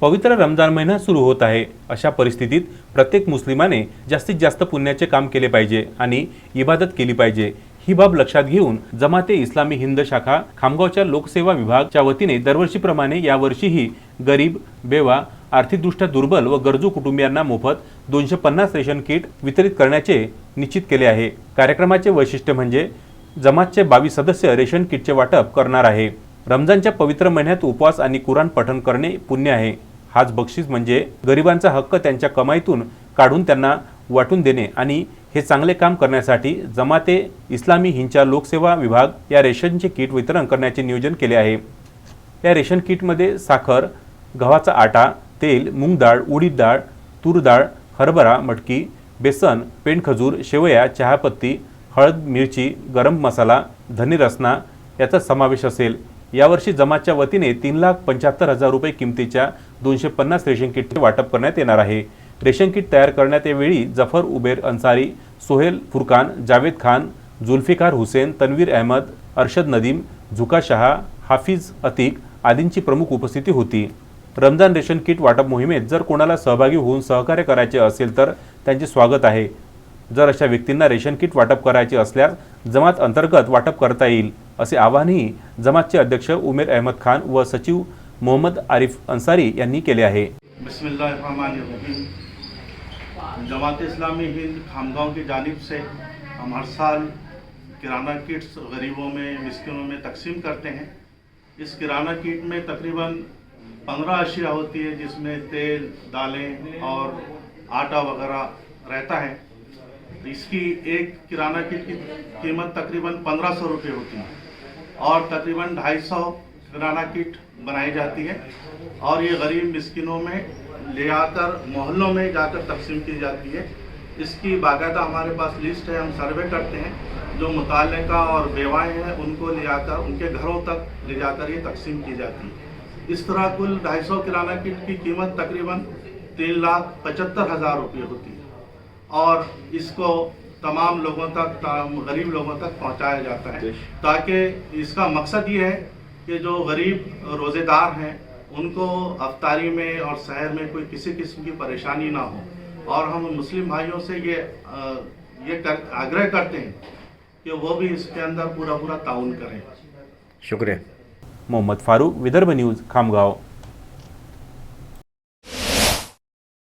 पवित्र रमजान महिना सुरू होत आहे. अशा परिस्थितीत प्रत्येक मुस्लिमाने जास्तीत जास्त पुण्याचे काम केले पाहिजे आणि इबादत केली पाहिजे. ही बाब लक्षात घेऊन जमाते इस्लामी हिंद शाखा खामगावच्या लोकसेवा विभागच्या वतीने दरवर्षीप्रमाणे यावर्षीही गरीब बेवा आर्थिकदृष्ट्या दुर्बल व गरजू कुटुंबियांना मोफत दोनशे पन्नास रेशन किट वितरित करण्याचे निश्चित केले आहे. कार्यक्रमाचे वैशिष्ट्य म्हणजे जमातचे बावीस सदस्य रेशन किटचे वाटप करणार आहे. रमजानच्या पवित्र महिन्यात उपवास आणि कुराण पठण करणे पुण्य आहे. हाच बक्षीस म्हणजे गरिबांचा हक्क त्यांच्या कमाईतून काढून त्यांना वाटून देणे आणि हे चांगले काम करण्यासाठी जमाते इस्लामी हिंच्या लोकसेवा विभाग या रेशनचे किट वितरण करण्याचे नियोजन केले आहे. या रेशन किटमध्ये साखर गव्हाचा आटा तेल मूग डाळ उडीद डाळ तूर डाळ हरभरा मटकी बेसन पेंडखजूर शेवया चहापत्ती हळद मिरची गरम मसाला धने रसना याचा समावेश असेल. यावर्षी जमातच्या वतीने तीन लाख पंच्याहत्तर हजार रुपये किमतीच्या दोनशे पन्नास रेशन किटचे वाटप करण्यात येणार आहे. रेशन किट तयार करण्यात यावेळी जफर उबेर अन्सारी सोहेल फुरकान जावेद खान जुल्फिकार हुसेन तन्वीर अहमद अर्शद नदीम झुका शहा हाफिज अतिक आदींची प्रमुख उपस्थिती होती. रमजान रेशन किट वाटप मोहिमेत जर कोणाला सहभागी होऊन सहकार्य करायचे असेल तर त्यांचे स्वागत आहे. जर अशा व्यक्तींना रेशन किट वाटप करायचे असल्यास जमात अंतर्गत वाटप करता येईल. असे आवाहनही जमातचे अध्यक्ष उमेर अहमद खान व सचिव मोहम्मद आरिफ अन्सारी यांनी केले आहे. जमात इस्लामी हिंद खामगांव की जानिब से हम हर साल किराना किट्स गरीबों में मिस्किनों में तकसीम करते हैं। इस किराना किट में तकरीबन पंद्रह अशिया होती है जिसमें तेल दालें और आटा वगैरह रहता है। इसकी एक किराना किट की कीमत तकरीबन पंद्रह सौ रुपये होती है। और तकरीबन ढाई सौ किराना किट बनाई जाती है। और ये गरीब मिस्किनों में ले आकर मोहल्लों में जाकर तकसीम की जाती है। इसकी बाकायदा हमारे पास लिस्ट है, हम सर्वे करते हैं। जो मुतल और बेवाएँ हैं, उनको ले आकर उनके घरों तक ले जाकर ये तकसीम की जाती है। इस तरह कुल ढाई सौ किराना किट की कीमत तकरीबन तीन लाख पचहत्तर हज़ार रुपये होती है। और इसको तमाम लोगों तक गरीब लोगों तक पहुँचाया जाता है। ताकि इसका मकसद ये है कि जो गरीब रोज़ेदार हैं उनको अफ्तारी में और शहर में कोई किसी किस्म की परेशानी ना हो। और हम मुस्लिम भाइयों से ये ये कर, आग्रह करते हैं कि वो भी इसके अंदर पूरा पूरा ताउन करें। शुक्रिया। मोहम्मद फारूक विदर्भ न्यूज़ खामगाव।